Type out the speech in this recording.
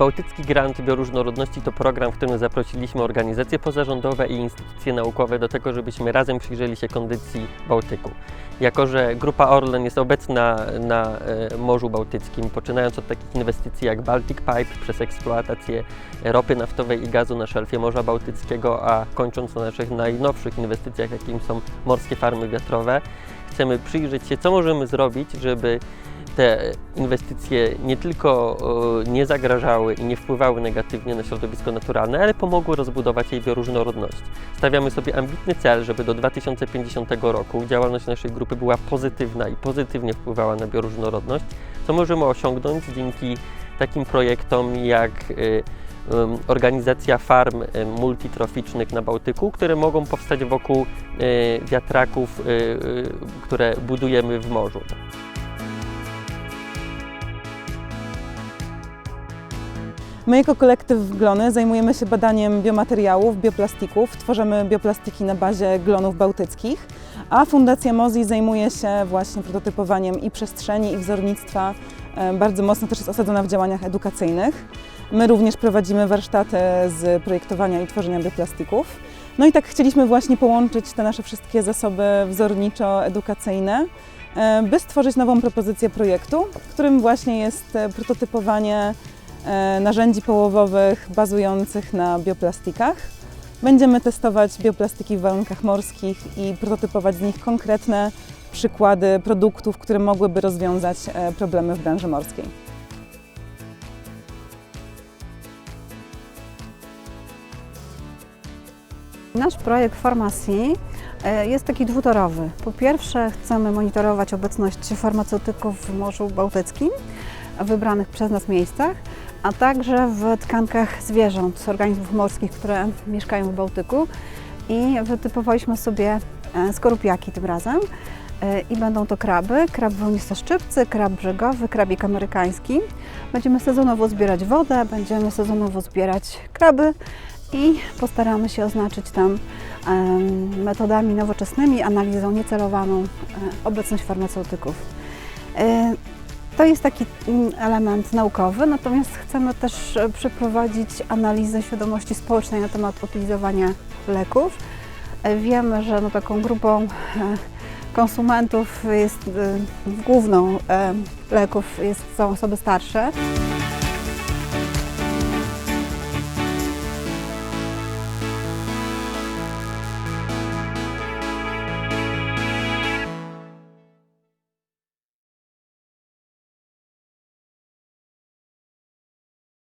Bałtycki Grant Bioróżnorodności to program, w którym zaprosiliśmy organizacje pozarządowe i instytucje naukowe do tego, żebyśmy razem przyjrzeli się kondycji Bałtyku. Jako, że Grupa Orlen jest obecna na e, Morzu Bałtyckim, poczynając od takich inwestycji jak Baltic Pipe przez eksploatację ropy naftowej i gazu na szelfie Morza Bałtyckiego, a kończąc na naszych najnowszych inwestycjach, jakim są morskie farmy wiatrowe, chcemy przyjrzeć się, co możemy zrobić, żeby te inwestycje nie tylko nie zagrażały i nie wpływały negatywnie na środowisko naturalne, ale pomogły rozbudować jej bioróżnorodność. Stawiamy sobie ambitny cel, żeby do 2050 roku działalność naszej grupy była pozytywna i pozytywnie wpływała na bioróżnorodność, co możemy osiągnąć dzięki takim projektom jak em, organizacja farm em, multitroficznych na Bałtyku, które mogą powstać wokół e, wiatraków, które budujemy w morzu. My jako kolektyw Glony zajmujemy się badaniem biomateriałów, bioplastików. Tworzymy bioplastiki na bazie glonów bałtyckich, a Fundacja MOZI zajmuje się właśnie prototypowaniem i przestrzeni, i wzornictwa. E, Bardzo mocno też jest osadzona w działaniach edukacyjnych. My również prowadzimy warsztaty z projektowania i tworzenia bioplastików. No i tak chcieliśmy właśnie połączyć te nasze wszystkie zasoby wzorniczo-edukacyjne, e, by stworzyć nową propozycję projektu, którym właśnie jest e, prototypowanie narzędzi połowowych bazujących na bioplastikach. Będziemy testować bioplastiki w warunkach morskich i prototypować z nich konkretne przykłady produktów, które mogłyby rozwiązać e, problemy w branży morskiej. Nasz projekt Farmacji e, jest taki dwutorowy. Po pierwsze chcemy monitorować obecność farmaceutyków w Morzu Bałtyckim, w wybranych przez nas miejscach, a także w tkankach zwierząt, z organizmów morskich, które mieszkają w Bałtyku. I wytypowaliśmy sobie e, skorupiaki tym razem. E, I będą to kraby, krab wełnistoszczypcy, krab brzegowy, krabik amerykański. Będziemy sezonowo zbierać wodę, będziemy sezonowo zbierać kraby i postaramy się oznaczyć tam metodami nowoczesnymi, analizą niecelowaną e, obecność farmaceutyków. To jest taki mm, element naukowy, natomiast chcemy też e, przeprowadzić analizę świadomości społecznej na temat utylizowania leków. E, Wiemy, że no, taką grupą e, konsumentów jest główną leków jest, są osoby starsze.